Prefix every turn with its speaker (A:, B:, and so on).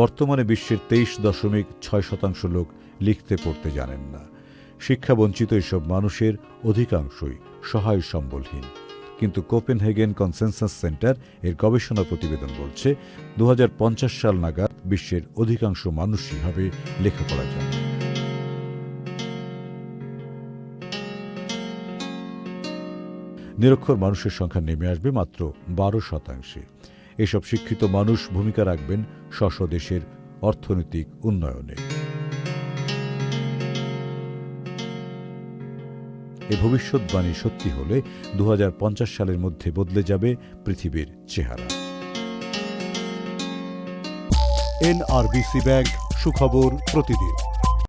A: বর্তমানে বিশ্বের তেইশ দশমিক ছয় শতাংশ লোক লিখতে, পড়তে জানেন না। শিক্ষাবঞ্চিত এসব মানুষের অধিকাংশই সহায় সম্বলহীন কিন্তু কোপেনহেগেন কনসেনসাস সেন্টার এর গবেষণা প্রতিবেদন বলছে দু হাজার পঞ্চাশ সাল নাগাদ বিশ্বের অধিকাংশ মানুষই হবে লেখাপড়া জানে। নিরক্ষর মানুষের সংখ্যা নেমে আসবে মাত্র বারো শতাংশে। এসব শিক্ষিত মানুষ ভূমিকা রাখবেন স্ব দেশের অর্থনৈতিক উন্নয়নে। এ ভবিষ্যৎবাণী সত্যি হলে দু হাজার পঞ্চাশ সালের মধ্যে বদলে যাবে পৃথিবীর চেহারা।
B: এনআরবিসি ব্যাংক সুখবর প্রতিদিন।